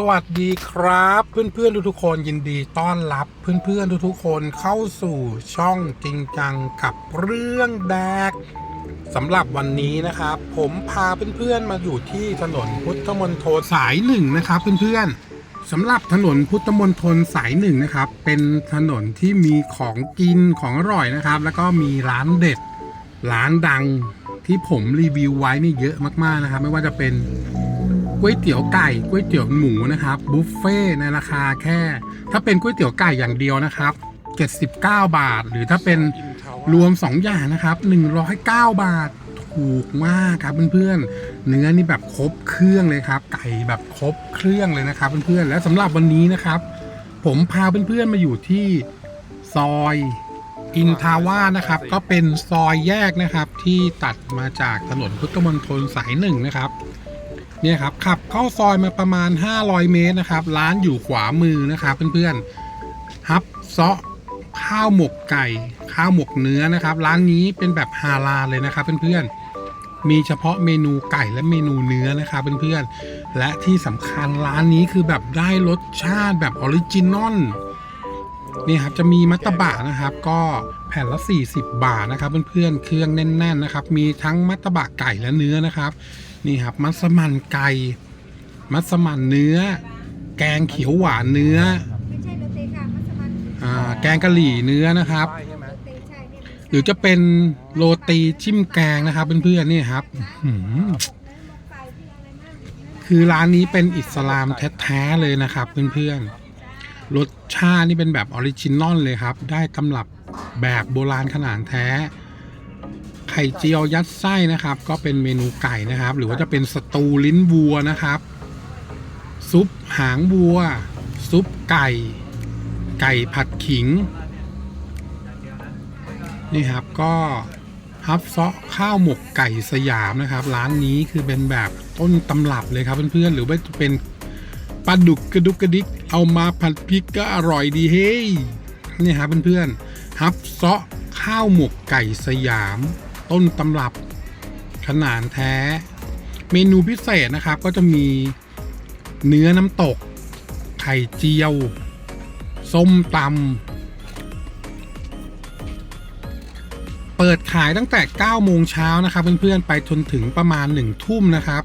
สวัสดีครับ เพื่อนๆทุกๆคนยินดีต้อนรับเพื่อนๆทุกๆคนเข้าสู่ช่องจริงจังกับเรื่องแดกสำหรับวันนี้นะครับ ผมพาเพื่อนๆมาอยู่ที่ถนนพุทธมณฑลสายหนึ่งนะครับ เพื่อนๆสำหรับถนนพุทธมณฑลสายหนึ่งนะครับ เป็นถนนที่มีของกินของอร่อยนะครับ แล้วก็มีร้านเด็ด ร้านดังที่ผมรีวิวไว้นี่เยอะมากๆนะครับ ไม่ว่าจะเป็น ก๋วยเตี๋ยวไก่ก๋วยเตี๋ยวหมูนะครับบุฟเฟ่ในราคาแค่ ถ้าเป็นก๋วยเตี๋ยวไก่อย่างเดียวนะครับ 79 บาท หรือถ้าเป็นรวม 2 อย่างนะครับ 109 บาทถูกมากครับเพื่อนๆ เนื้อนี่แบบครบเครื่องเลยครับ ไก่แบบครบเครื่องเลยนะครับเพื่อนๆ และสำหรับวันนี้นะครับ ผมพาเพื่อนๆมาอยู่ที่ซอยอินทาวาสนะครับ ก็เป็นซอยแยกนะครับที่ตัดมาจากถนนพุทธมณฑลสายหนึ่งนะครับ เนี่ยครับขับเข้าซอยมาประมาณ 500 เมตรนะครับ ร้านอยู่ขวามือนะครับเพื่อนๆฮับเซาะข้าวหมกไก่ ข้าวหมกเนื้อนะครับ ร้านนี้เป็นแบบฮาลาเลยนะครับเพื่อนๆมีเฉพาะเมนูไก่และเมนูเนื้อนะครับเพื่อนๆและที่สำคัญร้านนี้คือแบบได้รสชาติแบบออริจินอลนี่ครับจะมีมัตตบะนะครับ ก็แผ่นละ 40 บาทนะครับ เพื่อนๆเครื่องแน่น ๆนะครับ มีทั้งมัตตบะไก่และเนื้อนะครับ นี่ครับ มัสมั่นไก่ มัสมั่นเนื้อ แกงเขียวหวานเนื้อ ไม่ใช่โรตีค่ะมัสมั่นอ่า แกงกะหรี่เนื้อนะครับโรตีใช่เนี่ยหรือจะเป็นโรตีจิ้มแกงนะครับเพื่อนๆนี่ครับอื้อหือใส่ที่อะไรมากคือร้านนี้เป็นอิสลามแท้ๆเลยนะครับเพื่อนๆ รสชาตินี่เป็นแบบออริจินอลเลยครับ ได้ตำรับแบบโบราณขนาดแท้ ไข่เจียวยัดไส้นะครับ ก็เป็นเมนูไก่นะครับ หรือว่าจะเป็นสตูลิ้นวัวนะครับ ซุปหางวัว ซุปไก่ ไก่ผัดขิง นี่ครับก็ฮับเซาะข้าวหมกไก่สยามนะครับ ร้านนี้คือเป็นแบบต้นตำรับเลยครับเพื่อนๆหรือว่าจะเป็นปลาดุกกระดุกกระดิกเอามาผัดพริกก็อร่อยดีเฮ้ยนี่ครับเพื่อนๆฮับเซาะข้าวหมกไก่สยาม ต้นตำรับขนาดแท้ เมนูพิเศษนะครับ ก็จะมีเนื้อน้ำตก ไข่เจียว ส้มตำเปิดขายตั้งแต่ 9 โมงเช้านะครับ เพื่อนๆ ไปจนถึงประมาณ 1 ทุ่มนะครับ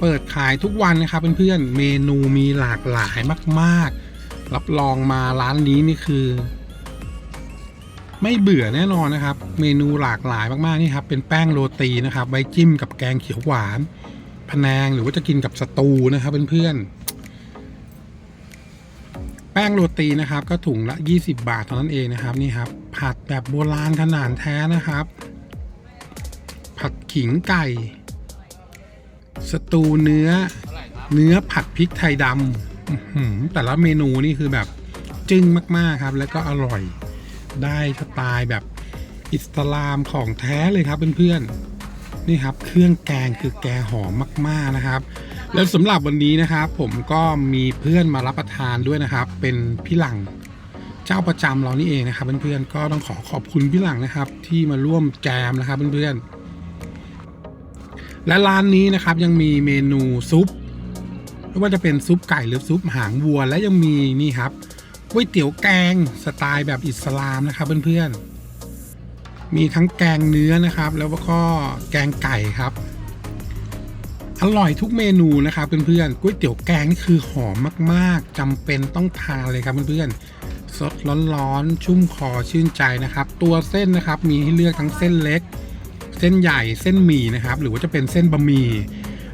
เปิดขายทุกวันนะครับเพื่อนๆ เมนูมีหลากหลายมาก ๆ รับรองมาร้านนี้นี่คือ ไม่เบื่อแน่นอนนะครับ เมนูหลากหลายมากๆนี่ครับเป็นแป้งโรตีนะครับไว้จิ้มกับแกงเขียวหวานพะแนงหรือว่าจะกินกับสตูนะครับเพื่อนๆแป้งโรตีนะครับ ก็ถุงละ 20 บาทเท่านั้นเองนะครับนี่ครับ ผัดแบบโบราณขนาดแท้นะครับ ผัดขิงไก่ สตูเนื้อ เนื้อผัดพริกไทยดำแต่ละเมนูนี่คือแบบจึ้งมากๆครับ แล้วก็อร่อย ได้สไตล์แบบอิสลามของแท้เลยครับเพื่อนๆนี่ครับเครื่องแกงคือแกงหอมมากๆนะครับ แล้วสำหรับวันนี้นะครับ ผมก็มีเพื่อนมารับประทานด้วยนะครับ เป็นพี่หลังเจ้าประจำเรานี่เองนะครับเพื่อนๆก็ต้องขอขอบคุณพี่หลังนะครับ ที่มาร่วมแจมนะครับเพื่อนๆและร้านนี้นะครับยังมีเมนูซุปไม่ว่าจะเป็นซุปไก่หรือซุปหางวัว และยังมีนี่ครับ ก๋วยเตี๋ยวแกงสไตล์แบบอิสลามนะครับเพื่อนๆ มีทั้งแกงเนื้อนะครับ แล้วก็แกงไก่ครับ อร่อยทุกเมนูนะครับเพื่อนๆก๋วยเตี๋ยวแกงนี่คือหอมมากๆจำเป็นต้องทานเลยครับเพื่อนๆสดร้อนๆชุ่มคอชื่นใจนะครับ ตัวเส้นนะครับมีให้เลือกทั้งเส้นเล็ก เส้นใหญ่เส้นหมี่นะครับ หรือว่าจะเป็นเส้นบะหมี่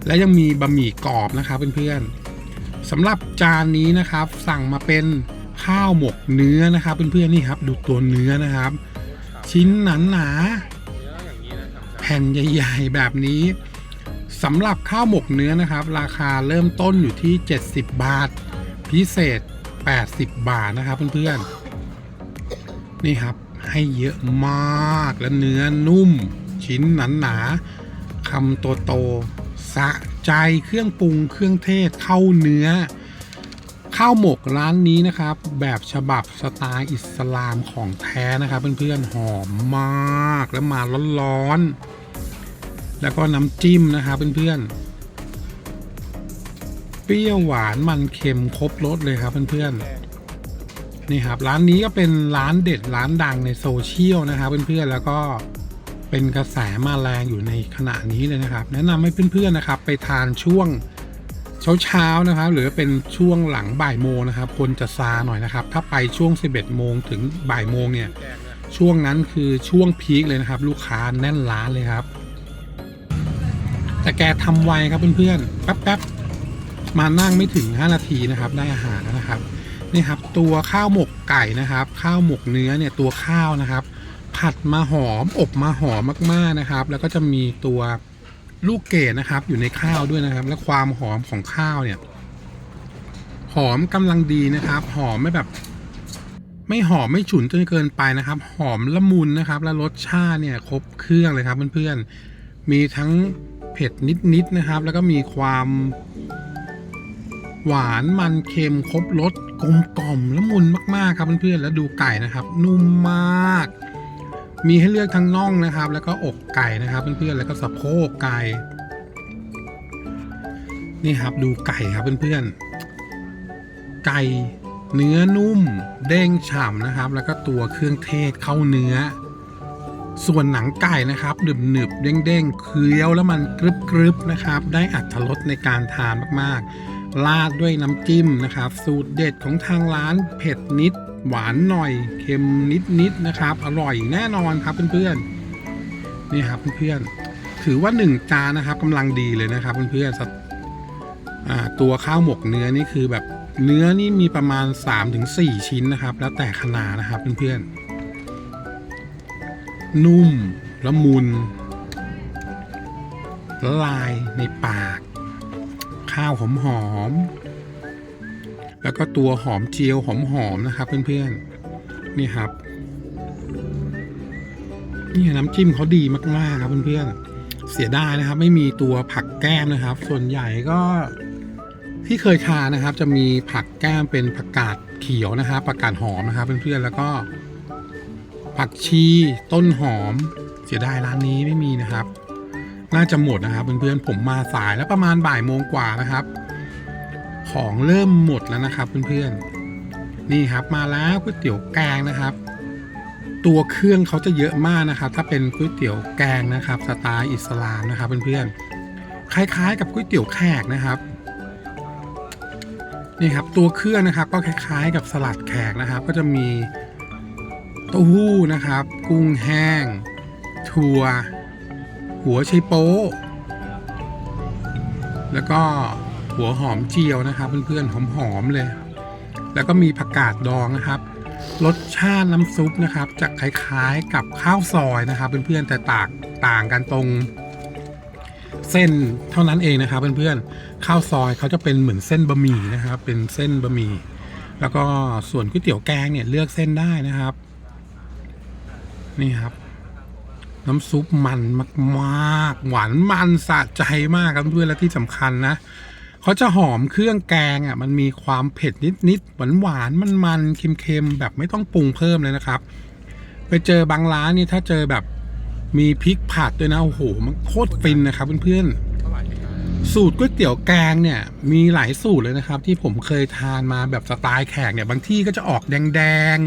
และยังมีบะหมี่กรอบนะครับเพื่อนๆสำหรับจานนี้นะครับสั่งมาเป็น ข้าวหมกเนื้อนะครับเพื่อนๆนี่ครับดูตัวเนื้อนะครับ ชิ้นหนาๆแผ่นใหญ่ๆแบบนี้สำหรับข้าวหมกเนื้อนะครับ ราคาเริ่มต้นอยู่ที่ 70 บาท พิเศษ 80 บาทนะครับเพื่อนๆนี่ครับให้เยอะมากและเนื้อนุ่ม ชิ้นหนาๆคำโตโตๆสะใจเครื่องปรุงเครื่องเทศเข้าเนื้อ ข้าวหมกร้านนี้นะครับ แบบฉบับสไตล์อิสลามของแท้นะครับเพื่อนๆหอมมากแล้วมาร้อนๆแล้วก็น้ำจิ้มนะครับเพื่อนๆเปรี้ยวหวานมันเค็มครบรสเลยครับเพื่อนๆนี่ครับร้านนี้ก็เป็นร้านเด็ดร้านดังในโซเชียลนะครับเพื่อนๆแล้วก็เป็นกระแสมาแรงอยู่ในขณะนี้เลยนะครับ แนะนำให้เพื่อนๆนะครับ ไปทานช่วง เช้าๆนะครับ หรือเป็นช่วงหลังบ่ายโมงนะครับ คนจะซาหน่อยนะครับ ถ้าไปช่วง 11โมงถึงบ่ายโมงเนี่ย ช่วงนั้นคือช่วงพีคเลยนะครับ ลูกค้าแน่นร้านเลยครับ แต่แกทำไวครับเพื่อนๆแป๊บๆมานั่งไม่ถึง 5 นาทีนะครับ ได้อาหารแล้วนะครับนี่ครับ ตัวข้าวหมกไก่นะครับ ข้าวหมกเนื้อเนี่ยตัวข้าวนะครับ ผัดมาหอมอบมาหอมมากๆนะครับ แล้วก็จะมีตัว ลูกเกดนะครับ อยู่ในข้าวด้วยนะครับ และความหอมของข้าวเนี่ย หอมกำลังดีนะครับ หอมไม่แบบ ไม่หอมไม่ฉุนจนเกินไปนะครับ หอมละมุนนะครับ และรสชาติเนี่ย ครบเครื่องเลยครับเพื่อนๆ มีทั้งเผ็ดนิดๆนะครับ แล้วก็มีความหวานมันเค็มครบรสกลมกล่อมละมุนมากๆครับเพื่อนๆ แล้วดูไก่นะครับ นุ่มมาก มีให้เลือกทั้งน่องนะครับ แล้วก็อกไก่นะครับเพื่อนๆแล้วก็สะโพกไก่นี่ครับดูไก่ครับเพื่อนๆไก่เนื้อนุ่มเด้งฉ่ำนะครับ แล้วก็ตัวเครื่องเทศเข้าเนื้อ ส่วนหนังไก่นะครับหนึบหนึบๆเด้งๆเคี้ยวแล้วมันกรึบกรึบๆนะครับ ได้อัตรสในการทานมากๆราดด้วยน้ำจิ้มนะครับ สูตรเด็ดของทางร้านเผ็ดนิด หวานหน่อยเค็มนิดๆนะครับ อร่อยแน่นอนครับเพื่อนๆนี่ครับเพื่อนๆถือว่าหนึ่งจานนะครับกำลังดีเลยนะครับเพื่อนๆตัวข้าวหมกเนื้อนี่คือแบบเนื้อนี่มีประมาณ 3-4 ชิ้นนะครับ แล้วแต่ขนาดนะครับเพื่อนๆนุ่มละมุนละลายในปาก ข้าวหอมหอม แล้วก็ตัวหอมเจียวหอมหอมๆนะครับเพื่อนๆนี่ครับนี่น้ำจิ้มเขาดีมากๆครับเพื่อนๆเสียดายนะครับ ไม่มีตัวผักแก้มนะครับ ส่วนใหญ่ก็ที่เคยทานนะครับ จะมีผักแก้มเป็นผักกาดเขียวนะครับผักกาดหอมนะครับเพื่อนๆแล้วก็ ผักชีต้นหอม เสียดายร้านนี้ไม่มีนะครับ น่าจะหมดนะครับเพื่อนๆผมมาสายแล้วประมาณบ่ายโมงกว่านะครับ ของเริ่มหมดแล้วนะครับเพื่อนๆนี่ครับมาแล้วก๋วยเตี๋ยวแกงนะครับ ตัวเครื่องเขาจะเยอะมากนะครับ ถ้าเป็นก๋วยเตี๋ยวแกงนะครับสไตล์อิสลามนะครับเพื่อนๆคล้ายๆ กับก๋วยเตี๋ยวแขกนะครับนี่ครับตัวเครื่องนะครับก็คล้ายๆ กับสลัดแขกนะครับ ก็จะมีเต้าหู้นะครับ กุ้งแห้ง ถั่ว หัวไชโป๊แล้วก็ หัวหอมเจียวนะครับเพื่อนๆหอมๆเลย แล้วก็มีผักกาดดองนะครับ รสชาติน้ำซุปนะครับจะคล้ายๆกับข้าวซอยนะครับเพื่อนๆแต่ต่างต่างกันตรง เส้นเท่านั้นเองนะครับเพื่อนๆข้าวซอยเขาจะเป็นเหมือนเส้นบะหมี่นะครับ เป็นเส้นบะหมี่แล้วก็ส่วนก๋วยเตี๋ยวแกงเนี่ยเลือกเส้นได้นะครับ นี่ครับ น้ำซุปมันมากๆ หวานมันสะใจมากครับเพื่อนและที่สำคัญนะ เขาจะหอมเครื่องแกงอะมันมีความเผ็ดนิดๆหวานหวานมันมันเค็มๆแบบไม่ต้องปรุงเพิ่มเลยนะครับ ไปเจอบางร้านนี่ถ้าเจอแบบมีพริกผัดด้วยนะโอ้โหมันโคตรฟินนะครับเพื่อนๆสูตรก๋วยเตี๋ยวแกงเนี่ยมีหลายสูตรเลยนะครับ ที่ผมเคยทานมาแบบสไตล์แขกเนี่ยบางที่ก็จะออกแดง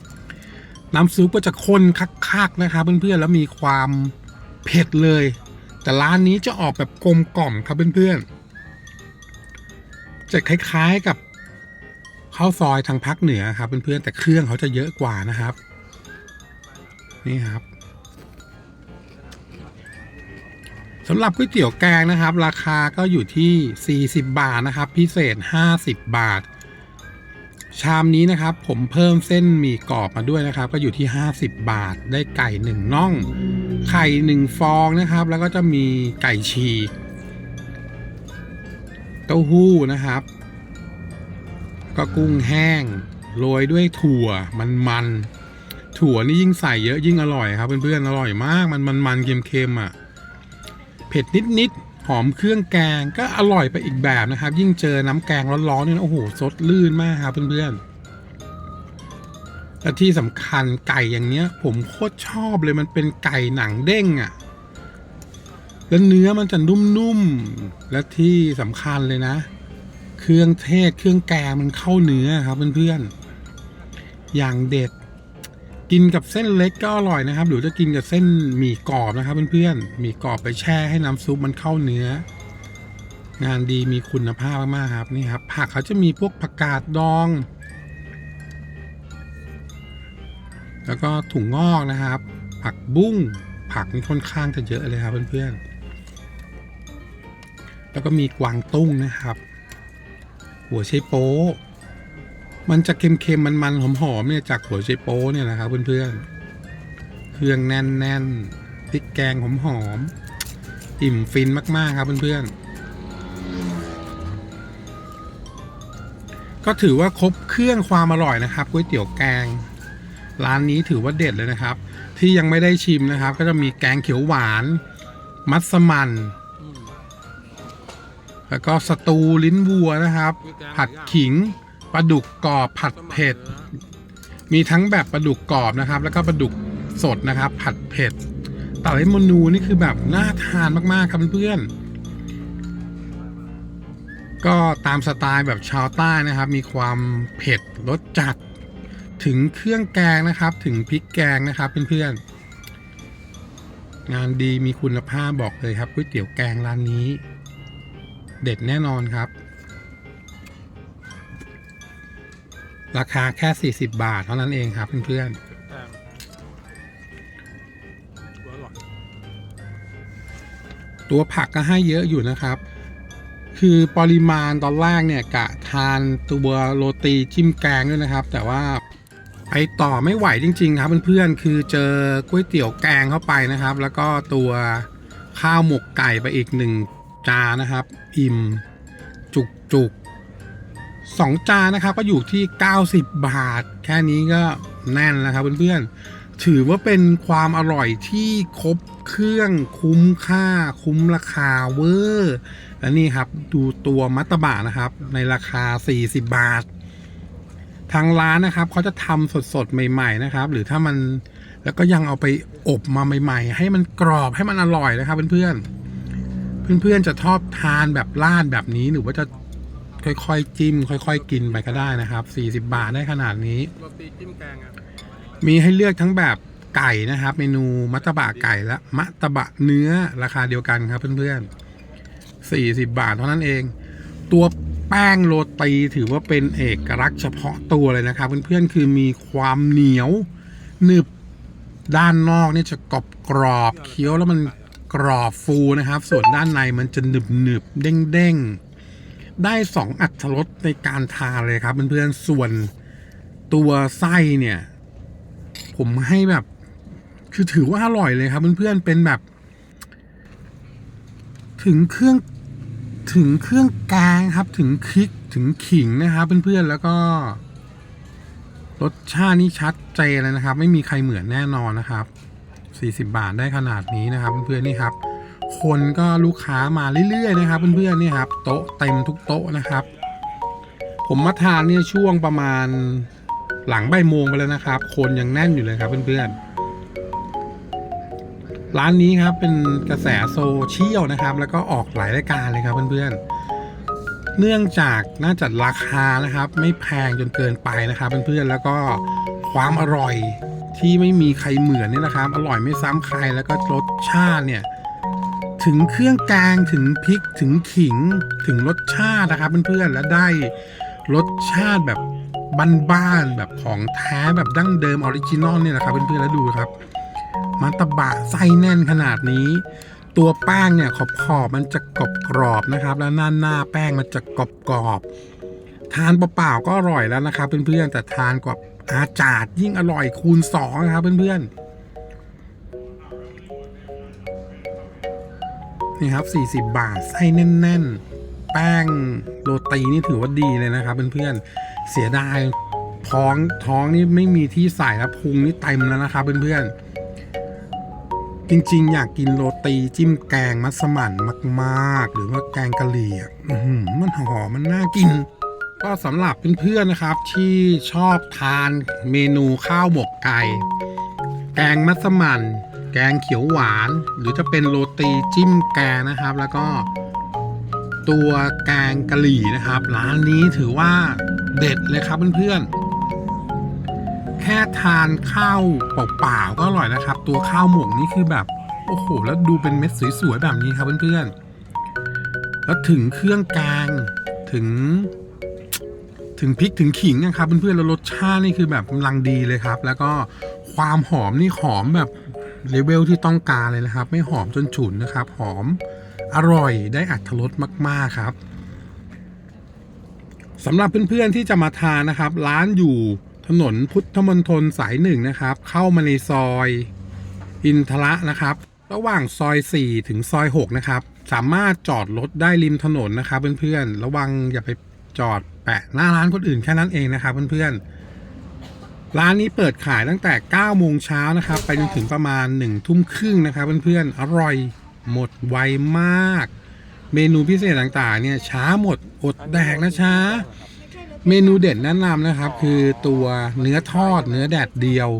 ๆน้ำซุปก็จะข้นคักๆนะครับเพื่อนๆแล้วมีความเผ็ดเลย แต่ร้านนี้จะออกแบบกลมกล่อมครับเพื่อนๆ จะคล้ายๆกับข้าวซอยทางภาคเหนือครับเพื่อนๆแต่เครื่องเขาจะเยอะกว่านะครับ นี่ครับสำหรับก๋วยเตี๋ยวแกงนะครับ ราคาก็อยู่ที่ 40 บาทนะครับ พิเศษ 50 บาท ชามนี้นะครับ ผมเพิ่มเส้นหมี่กรอบมาด้วยนะครับ ก็อยู่ที่ 50 บาทได้ไก่หนึ่งน่อง ไข่หนึ่งฟองนะครับ แล้วก็จะมีไก่ฉีก เต้าหู้นะครับ ก็กุ้งแห้งโรยด้วยถั่วมันมันถั่วนี่ยิ่งใส่เยอะยิ่งอร่อยครับเพื่อนๆอร่อยมากมันมันมันเค็มๆอะเผ็ดนิดๆหอมเครื่องแกงก็อร่อยไปอีกแบบนะครับ ยิ่งเจอน้ำแกงร้อนๆนี่นะโอ้โหสดลื่นมากครับเพื่อนๆและที่สำคัญไก่อย่างเนี้ย ผมโคตรชอบเลยมันเป็นไก่หนังเด้งอะ่ะ แล้วเนื้อมันจะนุ่มๆ และที่สำคัญเลยนะ เครื่องเทศเครื่องแกงมันเข้าเนื้อครับเพื่อนๆ อย่างเด็ด กินกับเส้นเล็กก็อร่อยนะครับ หรือจะกินกับเส้นหมี่กรอบนะครับเพื่อนๆ หมี่กรอบไปแช่ให้น้ำซุปมันเข้าเนื้อ งานดีมีคุณภาพมากๆครับนี่ครับ ผักเขาจะมีพวกผักกาดดอง แล้วก็ถุงงอกนะครับ ผักบุ้งผักนี่ค่อนข้างจะเยอะเลยครับเพื่อนๆ แล้วก็มีกวางตุ้งนะครับ หัวไชโป๊ะมันจะเค็มๆ มันๆ หอมๆ เนี่ยจากหัวไชโป๊ะเนี่ยนะครับเพื่อนๆ เครื่องแน่นๆพริกแกงหอมๆ อิ่มฟินมากๆ ครับเพื่อนๆ ก็ถือว่าครบเครื่องความอร่อยนะครับก๋วยเตี๋ยวแกง ร้านนี้ถือว่าเด็ดเลยนะครับ ที่ยังไม่ได้ชิมนะครับ ก็จะมีแกงเขียวหวาน มัสมั่น แล้วก็สตูลิ้นวัวนะครับ ผัดขิงปลาดุกกรอบผัดเผ็ด มีทั้งแบบปลาดุกกรอบนะครับ แล้วก็ปลาดุกสดนะครับ ผัดเผ็ดแต่ละเมนูนี่คือแบบน่าทานมากๆครับเพื่อนๆก็ตามสไตล์แบบชาวใต้นะครับ มีความเผ็ดรสจัด ถึงเครื่องแกงนะครับ ถึงพริกแกงนะครับเพื่อนๆงานดีมีคุณภาพบอกเลยครับก๋วยเตี๋ยวแกงร้านนี้ เด็ดแน่นอนครับ ราคาแค่ 40 บาทเท่านั้นเองครับเพื่อนๆตัวผักก็ให้เยอะอยู่นะครับ คือปริมาณตอนแรกเนี่ยกะทานตัวโรตีจิ้มแกงด้วยนะครับ แต่ว่าไปต่อไม่ไหวจริง ๆ ครับเพื่อนๆ คือเจอก๋วยเตี๋ยวแกงเข้าไปนะครับ แล้วก็ตัวข้าวหมกไก่ไปอีกหนึ่ง จานนะครับ อิ่มจุกจุกสองจานนะครับก็อยู่ที่ 90 บาท แค่นี้ก็แน่นแล้วครับเพื่อนๆ ถือว่าเป็นความอร่อยที่ครบเครื่องคุ้มค่าคุ้มราคาเวอร์และนี่ครับดูตัวมัตตบะนะครับ ในราคา 40 บาท ทางร้านนะครับเขาจะทำสดๆ ใหม่ ๆ นะครับ หรือถ้ามันแล้วก็ยังเอาไปอบมาใหม่ ๆ ให้มันกรอบให้มันอร่อยนะครับเพื่อนๆ เพื่อนๆจะชอบทานแบบราดแบบนี้หรือว่าจะค่อยๆจิ้ม ค่อยๆ กินไปก็ได้นะครับ 40 บาทได้ขนาดนี้โรตีจิ้มแกงอะมีให้เลือกทั้งแบบไก่นะครับ เมนูมัตตบะไก่และมัตตบะเนื้อราคาเดียวกันครับเพื่อนๆ 40 บาทเท่านั้นเอง ตัวแป้งโรตีถือว่าเป็นเอกลักษณ์เฉพาะตัวเลยนะครับ เพื่อนๆ คือมีความเหนียวหนึบด้านนอกเนี่ยจะกรอบกรอบๆเคี้ยวแล้วมัน กรอบฟูนะครับ ส่วนด้านในมันจะหนึบหนึบเด้งเด้งได้สองอัตรสในการทานเลยครับเพื่อนๆส่วนตัวไส้เนี่ย ผมให้แบบ คือถือว่าอร่อยเลยครับเพื่อนๆเป็นแบบ ถึงเครื่องถึงเครื่องแกงครับ ถึงคลิกถึงขิงนะครับเพื่อนๆแล้วก็ รสชาตินี่ชัดเจนเลยนะครับ ไม่มีใครเหมือนแน่นอนนะครับ 40 บาทได้ขนาดนี้นะครับเพื่อนๆนี่ครับ คนก็ลูกค้ามาเรื่อยๆนะครับเพื่อนๆนี่ครับโต๊ะเต็มทุกโต๊ะนะครับ ผมมาทานเนี่ยช่วงประมาณหลังใบโมงไปแล้วนะครับ คนยังแน่นอยู่เลยครับเพื่อนๆร้านนี้ครับเป็นกระแสโซเชียลนะครับ แล้วก็ออกหลายรายการเลยครับเพื่อนๆเนื่องจากน่าจะราคานะครับ ไม่แพงจนเกินไปนะครับเพื่อนๆแล้วก็ ความอร่อยที่ไม่มีใครเหมือนนี่นะครับ อร่อยไม่ซ้ำใครแล้วก็รสชาติเนี่ยถึงเครื่องแกงถึงพริกถึงขิงถึงรสชาตินะครับเพื่อนๆและได้รสชาติแบบบ้านๆแบบของแท้แบบดั้งเดิมออริจินอลเนี่ยแหละครับเพื่อนๆแล้วดูครับมันตะบะไส้แน่นขนาดนี้ ตัวแป้งเนี่ยขอบขอบๆมันจะกรอบกรอบๆนะครับ แล้วหน้าหน้าแป้งมันจะกรอบกรอบๆทานเปล่าๆก็อร่อยแล้วนะครับเพื่อนๆแต่ทานกับ อาจาดยิ่งอร่อยคูณสองนะครับเพื่อนๆ นี่ครับ 40 บาท ไส้แน่น ๆ แป้งโรตีนี่ถือว่าดีเลยนะครับเพื่อนๆ เสียดายท้องท้องนี่ไม่มีที่ใส่แล้วพุงนี่เต็มแล้วนะครับเพื่อนๆ จริงๆ อยากกินโรตีจิ้มแกงมัสมั่นมาก ๆ หรือว่าแกงกะหรี่อะมันหอมมันน่ากิน ก็สำหรับเพื่อนๆนะครับที่ชอบทานเมนูข้าวหมกไก่ แกงมัสมั่น แกงเขียวหวาน หรือจะเป็นโรตีจิ้มแกงนะครับ แล้วก็ตัวแกงกะหรี่นะครับร้านนี้ถือว่าเด็ดเลยครับเพื่อนๆ แค่ทานข้าวเปล่าๆก็อร่อยนะครับ ตัวข้าวหมกนี่คือแบบโอ้โห แล้วดูเป็นเม็ดสวยๆแบบนี้ครับเพื่อนๆ แล้วถึงเครื่องแกงถึง ถึงพริกถึงขิงนะครับเพื่อนๆแล้วรสชาตินี่คือแบบกำลังดีเลยครับ แล้วก็ความหอมนี่หอมแบบเลเวลที่ต้องการเลยนะครับ ไม่หอมจนฉุนนะครับ หอมอร่อยได้อัตรสมาก ๆครับสำหรับเพื่อนๆที่จะมาทานนะครับ ร้านอยู่ถนนพุทธมณฑลสายหนึ่งนะครับ เข้ามาในซอยอินทระนะครับ ระหว่างซอย 4 ถึงซอย 6 นะครับ สามารถจอดรถได้ริมถนนนะครับ เพื่อนๆ ระวังอย่าไปจอด แปะหน้าร้านคนอื่นแค่นั้นเองนะครับเพื่อนๆ ร้านนี้เปิดขายตั้งแต่9โมงเช้านะครับ ไปจนถึงประมาณ1ทุ่มครึ่งนะครับเพื่อนๆ อร่อยหมดไวมาก เมนูพิเศษต่างๆ เนี่ยช้าหมดอดแดกนะช้า เมนูเด็ดแนะนำนะครับ คือตัวเนื้อทอดเนื้อแดดเดียว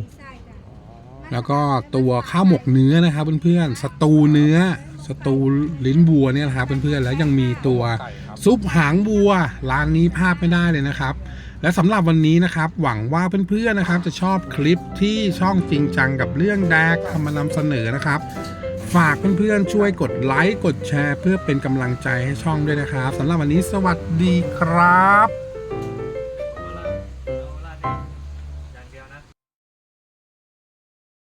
แล้วก็ตัวข้าวหมกเนื้อนะครับเพื่อนๆ สตูเนื้อสตูลิ้นวัวเนี่ยนะครับเพื่อนๆ แล้วยังมีตัว ซุปหางวัว ร้านนี้พลาดไม่ได้เลยนะครับ และสำหรับวันนี้นะครับ หวังว่าเพื่อนๆนะครับ จะชอบคลิปที่ช่องจริงจังกับเรื่องแดกทำมานำเสนอนะครับ ฝากเพื่อนๆช่วยกดไลค์กดแชร์ เพื่อเป็นกำลังใจให้ช่องด้วยนะครับสำหรับวันนี้สวัสดีครับ